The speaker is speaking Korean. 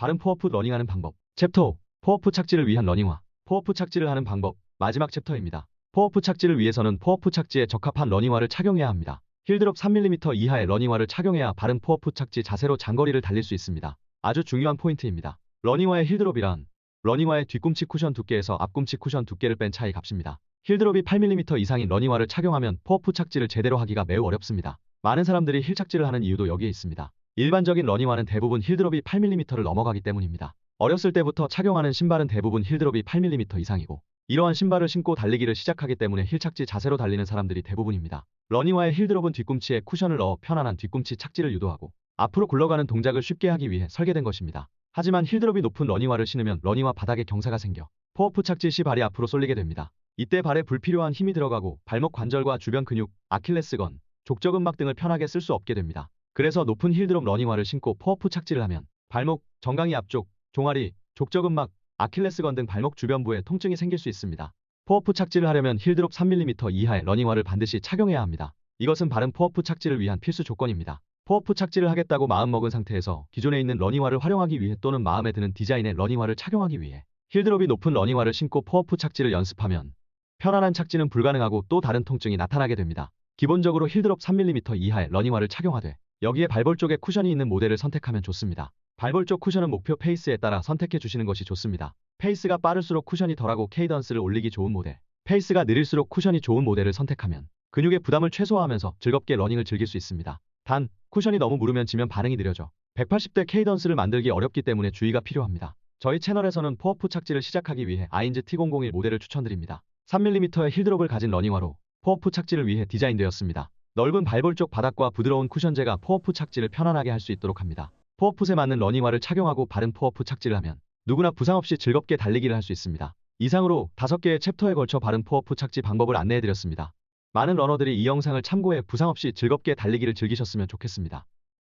바른 포어풋 러닝하는 방법. 챕터 5. 포어풋 착지를 위한 러닝화. 포어풋 착지를 하는 방법. 마지막 챕터입니다. 포어풋 착지를 위해서는 포어풋 착지에 적합한 러닝화를 착용해야 합니다. 힐드롭 3mm 이하의 러닝화를 착용해야 바른 포어풋 착지 자세로 장거리를 달릴 수 있습니다. 아주 중요한 포인트입니다. 러닝화의 힐드롭이란 러닝화의 뒤꿈치 쿠션 두께에서 앞꿈치 쿠션 두께를 뺀 차이 값입니다. 힐드롭이 8mm 이상인 러닝화를 착용하면 포어풋 착지를 제대로 하기가 매우 어렵습니다. 많은 사람들이 힐 착지를 하는 이유도 여기에 있습니다. 일반적인 러닝화는 대부분 힐드롭이 8mm를 넘어가기 때문입니다. 어렸을 때부터 착용하는 신발은 대부분 힐드롭이 8mm 이상이고 이러한 신발을 신고 달리기를 시작하기 때문에 힐 착지 자세로 달리는 사람들이 대부분입니다. 러닝화의 힐드롭은 뒤꿈치에 쿠션을 넣어 편안한 뒤꿈치 착지를 유도하고 앞으로 굴러가는 동작을 쉽게 하기 위해 설계된 것입니다. 하지만 힐드롭이 높은 러닝화를 신으면 러닝화 바닥에 경사가 생겨 포어풋 착지 시 발이 앞으로 쏠리게 됩니다. 이때 발에 불필요한 힘이 들어가고 발목 관절과 주변 근육, 아킬레스건, 족저근막 등을 편하게 쓸 수 없게 됩니다. 그래서 높은 힐드롭 러닝화를 신고 포어풋 착지를 하면 발목, 정강이 앞쪽, 종아리, 족저근막, 아킬레스건 등 발목 주변부에 통증이 생길 수 있습니다. 포어풋 착지를 하려면 힐드롭 3mm 이하의 러닝화를 반드시 착용해야 합니다. 이것은 바른 포어풋 착지를 위한 필수 조건입니다. 포어풋 착지를 하겠다고 마음먹은 상태에서 기존에 있는 러닝화를 활용하기 위해 또는 마음에 드는 디자인의 러닝화를 착용하기 위해 힐드롭이 높은 러닝화를 신고 포어풋 착지를 연습하면 편안한 착지는 불가능하고 또 다른 통증이 나타나게 됩니다. 기본적으로 힐드롭 3mm 이하의 러닝화를 착용하되 여기에 발볼 쪽에 쿠션이 있는 모델을 선택하면 좋습니다. 발볼 쪽 쿠션은 목표 페이스에 따라 선택해 주시는 것이 좋습니다. 페이스가 빠를수록 쿠션이 덜하고 케이던스를 올리기 좋은 모델, 페이스가 느릴수록 쿠션이 좋은 모델을 선택하면 근육의 부담을 최소화하면서 즐겁게 러닝을 즐길 수 있습니다. 단, 쿠션이 너무 무르면 지면 반응이 느려져 180대 케이던스를 만들기 어렵기 때문에 주의가 필요합니다. 저희 채널에서는 포어풋 착지를 시작하기 위해 아인즈 T001 모델을 추천드립니다. 3mm의 힐드롭을 가진 러닝화로 포어풋 착지를 위해 디자인되었습니다. 넓은 발볼 쪽 바닥과 부드러운 쿠션재가 포어풋 착지를 편안하게 할 수 있도록 합니다. 포어풋에 맞는 러닝화를 착용하고 바른 포어풋 착지를 하면 누구나 부상 없이 즐겁게 달리기를 할 수 있습니다. 이상으로 5개의 챕터에 걸쳐 바른 포어풋 착지 방법을 안내해드렸습니다. 많은 러너들이 이 영상을 참고해 부상 없이 즐겁게 달리기를 즐기셨으면 좋겠습니다.